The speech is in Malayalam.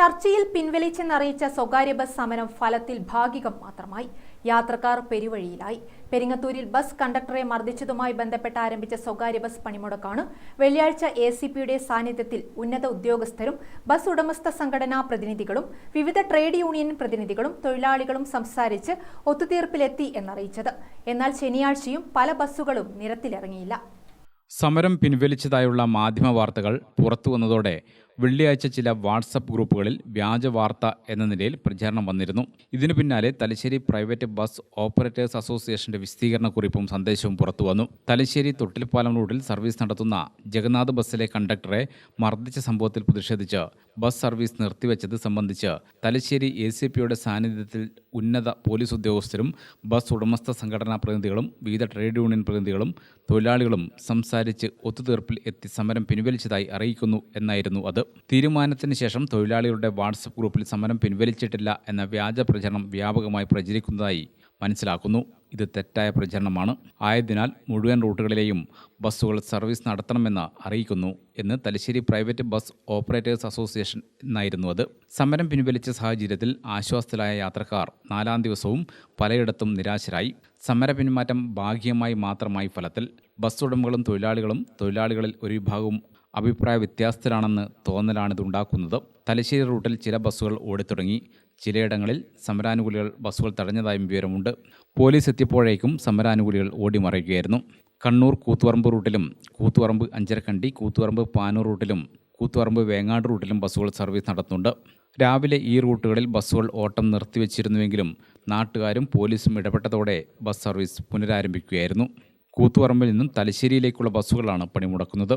ചർച്ചയിൽ പിൻവലിച്ചെന്നറിയിച്ച സ്വകാര്യ ബസ് സമരം ഫലത്തിൽ ഭാഗികം മാത്രമായി. യാത്രക്കാർ പെരുവഴിയിലായി. പെരിങ്ങത്തൂരിൽ ബസ് കണ്ടക്ടറെ മർദ്ദിച്ചതുമായി ബന്ധപ്പെട്ട് ആരംഭിച്ച സ്വകാര്യ ബസ് പണിമുടക്കാണ്. വെള്ളിയാഴ്ച എ സി പിയുടെ സാന്നിധ്യത്തിൽ ഉന്നത ഉദ്യോഗസ്ഥരും ബസ് ഉടമസ്ഥ സംഘടനാ പ്രതിനിധികളും വിവിധ ട്രേഡ് യൂണിയൻ പ്രതിനിധികളും തൊഴിലാളികളും സംസാരിച്ച് ഒത്തുതീർപ്പിലെത്തി എന്നറിയിച്ചത്. എന്നാൽ ശനിയാഴ്ചയും പല ബസ്സുകളും നിരത്തിലിറങ്ങിയില്ല. സമരം പിൻവലിച്ചതായുള്ള മാധ്യമ വാർത്തകൾ പുറത്തുവന്നതോടെ വെള്ളിയാഴ്ച ചില വാട്സപ്പ് ഗ്രൂപ്പുകളിൽ വ്യാജ വാർത്ത എന്ന നിലയിൽ പ്രചാരണം വന്നിരുന്നു. ഇതിനു പിന്നാലെ തലശ്ശേരി പ്രൈവറ്റ് ബസ് ഓപ്പറേറ്റേഴ്സ് അസോസിയേഷന്റെ വിശദീകരണ കുറിപ്പും സന്ദേശവും പുറത്തുവന്നു തലശ്ശേരി തൊട്ടിൽപ്പാലം റൂട്ടിൽ സർവീസ് നടത്തുന്ന ജഗന്നാഥ് ബസ്സിലെ കണ്ടക്ടറെ മർദ്ദിച്ച സംഭവത്തിൽ പ്രതിഷേധിച്ച് ബസ് സർവീസ് നിർത്തിവെച്ചത് സംബന്ധിച്ച് തലശ്ശേരി എ സി പിയുടെ സാന്നിധ്യത്തിൽ ഉന്നത പോലീസ് ഉദ്യോഗസ്ഥരും ബസ് ഉടമസ്ഥ സംഘടനാ പ്രതിനിധികളും വിവിധ ട്രേഡ് യൂണിയൻ പ്രതിനിധികളും തൊഴിലാളികളും സംസാരിച്ച് ഒത്തുതീർപ്പിൽ എത്തി സമരം പിൻവലിച്ചതായി അറിയിക്കുന്നു എന്നായിരുന്നു അത്. തീരുമാനത്തിന് ശേഷം തൊഴിലാളികളുടെ വാട്സപ്പ് ഗ്രൂപ്പിൽ സമരം പിൻവലിച്ചിട്ടില്ല എന്ന വ്യാജ പ്രചരണം വ്യാപകമായി പ്രചരിക്കുന്നതായി മനസ്സിലാക്കുന്നു. ഇത് തെറ്റായ പ്രചരണമാണ്. ആയതിനാൽ മുഴുവൻ റൂട്ടുകളിലെയും ബസ്സുകൾ സർവീസ് നടത്തണമെന്ന് അറിയിക്കുന്നു എന്ന് Thalassery private bus operators association എന്നായിരുന്നു അത്. സമരം പിൻവലിച്ച സാഹചര്യത്തിൽ ആശ്വാസത്തിലായ യാത്രക്കാർ നാലാം ദിവസവും പലയിടത്തും നിരാശരായി. സമര പിന്മാറ്റം ഭാഗികമായി മാത്രമായി ഫലത്തിൽ ബസ് ഉടമകളും തൊഴിലാളികളും തൊഴിലാളികളിൽ ഒരു വിഭാഗവും അഭിപ്രായ വ്യത്യാസത്തിലാണെന്ന് തോന്നലാണിതുണ്ടാക്കുന്നത് തലശ്ശേരി റൂട്ടിൽ ചില ബസ്സുകൾ ഓടിത്തുടങ്ങി. ചിലയിടങ്ങളിൽ സമരാനുകൂലികൾ ബസ്സുകൾ തടഞ്ഞതായും വിവരമുണ്ട്. പോലീസ് എത്തിയപ്പോഴേക്കും സമരാനുകൂലികൾ ഓടിമറയുകയായിരുന്നു. കണ്ണൂർ കൂത്തുപറമ്പ് റൂട്ടിലും കൂത്തുപറമ്പ് അഞ്ചരക്കണ്ടി കൂത്തുപറമ്പ് പാനൂർ റൂട്ടിലും കൂത്തുപറമ്പ് വേങ്ങാട് റൂട്ടിലും ബസ്സുകൾ സർവീസ് നടത്തുന്നുണ്ട്. രാവിലെ ഈ റൂട്ടുകളിൽ ബസ്സുകൾ ഓട്ടം നിർത്തിവെച്ചിരുന്നുവെങ്കിലും നാട്ടുകാരും പോലീസും ഇടപെട്ടതോടെ ബസ് സർവീസ് പുനരാരംഭിക്കുകയായിരുന്നു. കൂത്തുപറമ്പിൽ നിന്നും തലശ്ശേരിയിലേക്കുള്ള ബസ്സുകളാണ് പണിമുടക്കുന്നത്.